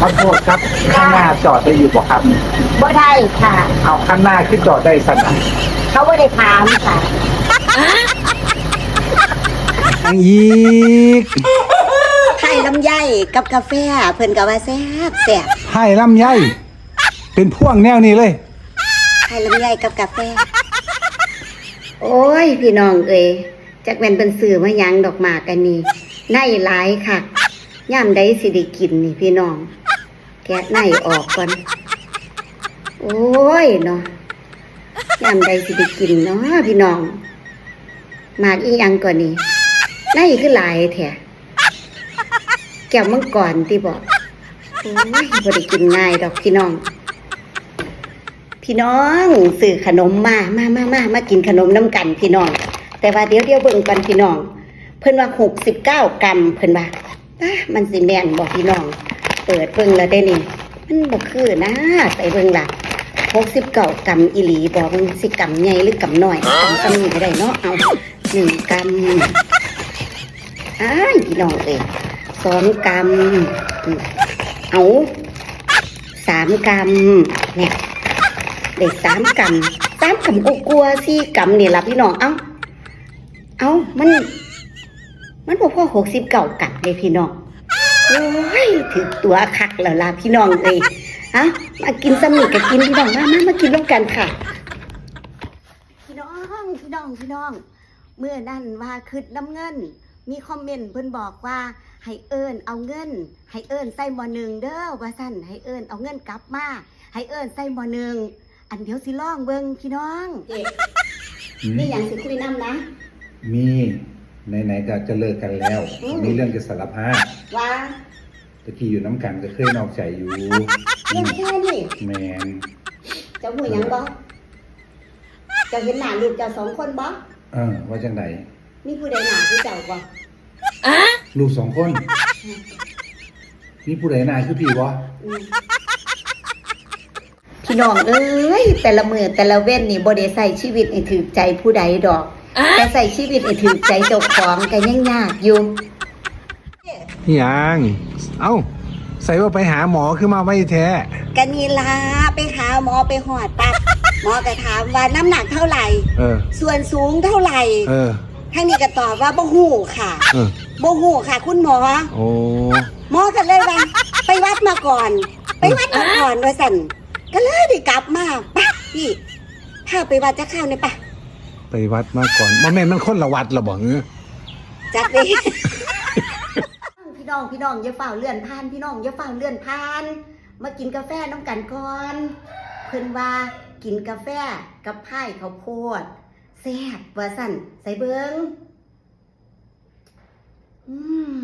ขอโทษครับ ข้างหน้าจอดได้อยู่บ่ครับ บ่ได้ค่ะ เอาข้างหน้าขึ้นจอดได้สันนะเขาบ่ได้ถามค่ะยังอีกไข่ลำไยกับกาแฟเพิ่นก็ว่าแซ่บแซ่บให้ลำไยเป็นพ่วงแนวนี้เลย ไข่ลำไยกับกาแฟ โอ้ย พี่น้องเอ้ยจักแม่นเป็นสื่อมาหยังดอกหมากกันนี่ในหลายค่ะย่ามใดสิได้กินนี่พี่น้องแกะในออกก่อน โอ้ยเนาะย่ามใดสิได้กินเนาะพี่น้อง มากอีหยังก่อนนี่ในคือหลายแท้แก้วมังกรที่บอกโอ้ยบ่ได้กินง่ายดอกพี่น้อง พี่น้องสื่อขนมมา มามามามากินขนมน้ำกันพี่น้อง แต่ว่าเดี๋ยวเดี๋ยวเบิ่งกันพี่น้อง เพิ่นว่าหกสิบเก้ากรัมเพิ่นว่ามันสิแม่นบอกพี่น้อง เปิดเบิ่งแล้วได้นี่ มันบ่คือนะใส่เบิ่งล่ะหกสิบเก้ากรัมอีหลีบอกมันสิกรัมใหญ่หรือกรัมน้อยกรัมกำนี้ก็ได้เนาะเอาหนึ่งกรัมอ้ายพี่น้องเอ้ยสองกรัมอืมเอาสามกรัมเนี่ยได้สามกำสามกำกูกลัวๆสี่กำนี่ล่ะพี่น้องเอ้าเอ้ามัน มันบอกว่าหกสิบเก้ากำเลยพี่น้อง โอ้ยถือตัวคักแล้วล่ะพี่น้องเลยฮะมากินสมิกกับกินพี่น้องมามามากินร่วมกันค่ะ พี่น้องพี่น้องพี่น้อง เมื่อนั่นว่าคืดน้ำเงิน มีคอมเมนต์เพิ่นบอกว่าให้เอิญเอาเงิน ให้เอิญใส่หมอหนึ่งเด้อว่าสั่นให้เอิญเอาเงินกลับมาให้เอิญใส่หมอหนึ่งอันเดียวสิล่องเบิงพี่น้องนี่อย่างสิคุยน้ำนะ มีไหนๆก็จะเลิกกันแล้วอืมมีเรื่องจะสารภาพ ว่าตะกี้อยู่น้ำกันก็เคยนอกใจอยู่เรื่องแค่นี้แมนเจ้าหูหยังบ่เจ้าเห็นหน้าลูกเจ้าสองคนบ่เออว่าจังไดมีผู้ใดหน้าผู้เจ้าบ่ลูกสองคน มีผู้ใดนายคือพี่วะอืมพี่น้องเอ้ยแต่ละมือแต่ละเว้นนี่บ่ได้ใส่ชีวิตให้ถือใจผู้ใดดอกแต่ใส่ชีวิตให้ถือใจเจ้าของก็ยังยากอยู่ นี่ยังเอ้า ใส่ว่าไปหาหมอคือมาไว้แท้กันนีลาไปหาหมอไปหอดปับหมอก็ถามว่าน้ำหนักเท่าไหร่ เออ ส่วนสูงเท่าไหร่เออทางนี้ก็ตอบว่าบ่ฮู้ค่ะเออ บ่ฮู้ค่ะ คุณหมอ โอ้หมอก็เลยว่าไปวัดมาก่อน ไปวัดมาก่อนว่าสั่นก็เลยได้กลับมาปะพี่ถ้าไปวัดจะเข้าเนี่ยปะไปวัดมาก่อนมาแม่นมันคนละวัดละบอกเงือ จัดเลยพี่ น้องพี่น้องอย่าเฝ้าเลื่อนผ่าน พี่น้องอย่าเฝ้าเลื่อนผ่าน มากินกาแฟน้ำกันก่อน เพิ่นว่ากินกาแฟกับไผ่ข้าวโพดแซ่บว่าสั่นใส่เบิงอืม